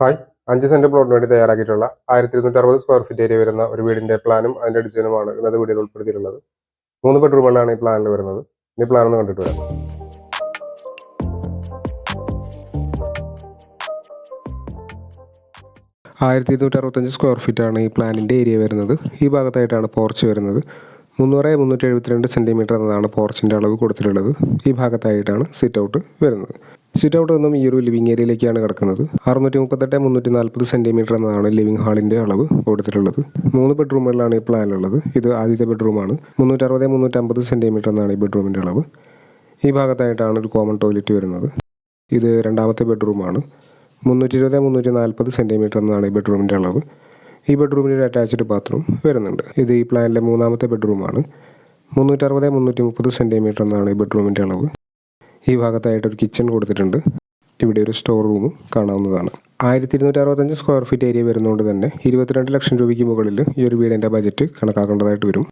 Hi. അഞ്ച് saint പ്ലോട്ടിന് വേണ്ടി തയ്യാറാക്കിയിട്ടുള്ള ആയിരത്തി ഇരുന്നൂറ്റി അറുപത് സ്ക്വയർ ഫീറ്റ് ഏരിയ വരുന്ന ഒരു വീടിന്റെ പ്ലാനും അതിന്റെ ഡിസൈനുമാണ് ഇന്നത്തെ വീഡിയോയിൽ ഉൾപ്പെടുത്തിയിട്ടുള്ളത്. മൂന്ന് ബെഡ്റൂമുകളാണ് ഈ പ്ലാനിൽ വരുന്നത്. ഈ പ്ലാൻ ഒന്ന് കണ്ടിട്ട് വരാം. ആയിരത്തി ഇരുന്നൂറ്റി അറുപത്തഞ്ച് സ്ക്വയർ ഫീറ്റ് ആണ് ഈ പ്ലാനിന്റെ ഏരിയ വരുന്നത്. ഈ ഭാഗത്തായിട്ടാണ് പോർച്ച് വരുന്നത്. മുന്നൂറ് മുന്നൂറ്റി എഴുപത്തിരണ്ട് സെന്റിമീറ്റർ എന്നതാണ് പോർച്ചിന്റെ അളവ് കൊടുത്തിട്ടുള്ളത്. ഈ ഭാഗത്തായിട്ടാണ് സിറ്റ് ഔട്ട് വരുന്നത്. സിറ്റ് ഔട്ട് നിന്നും ഈ ഒരു ലിവിംഗ് ഏരിയയിലേക്കാണ് കിടക്കുന്നത്. അറുന്നൂറ്റി മുപ്പത്തെട്ട് മുന്നൂറ്റി നാൽപ്പത് സെന്റിമീറ്റർ എന്നതാണ് ലിവിങ് ഹാളിന്റെ അളവ് കൊടുത്തിട്ടുള്ളത്. മൂന്ന് ബെഡ്റൂമുകളിലാണ് ഈ പ്ലാനിലുള്ളത് ഇത് ആദ്യത്തെ ബെഡ്റൂമാണ് മുന്നൂറ്റി അറുപത് മുന്നൂറ്റമ്പത് സെന്റിമീറ്റർ എന്നാണ് ഈ ബെഡ്റൂമിന്റെ അളവ്. ഈ ഭാഗത്തായിട്ടാണ് ഒരു കോമൺ ടോയ്ലറ്റ് വരുന്നത്. ഇത് രണ്ടാമത്തെ ബെഡ്റൂമാണ് മുന്നൂറ്റി ഇരുപത് മുന്നൂറ്റി നാൽപ്പത് സെന്റിമീറ്റർ എന്നാണ് ഈ ബെഡ്റൂമിന്റെ അളവ്. ഈ ബെഡ്റൂമിന് ഒരു അറ്റാച്ച്ഡ് ബാത്റൂം വരുന്നുണ്ട്. ഇത് ഈ പ്ലാനിലെ മൂന്നാമത്തെ ബെഡ്റൂമാണ്. മുന്നൂറ്ററുപത് മുന്നൂറ്റി മുപ്പത് സെന്റിമീറ്റർ എന്നാണ് ഈ ബെഡ്റൂമിന്റെ അളവ്. ഈ ഭാഗത്തായിട്ട് ഒരു കിച്ചൺ കൊടുത്തിട്ടുണ്ട്. ഇവിടെ ഒരു സ്റ്റോർ റൂമും കാണാവുന്നതാണ്. ആയിരത്തി ഇരുന്നൂറ്റി അറുപത്തഞ്ച് സ്ക്വയർ ഫീറ്റ് ഏരിയ വരുന്നതുകൊണ്ട് തന്നെ ഇരുപത്തിരണ്ട് ലക്ഷം രൂപയ്ക്ക് മുകളിൽ ഈ ഒരു വീടിന്റെ ബജറ്റ് കണക്കാക്കേണ്ടതായിട്ട് വരും.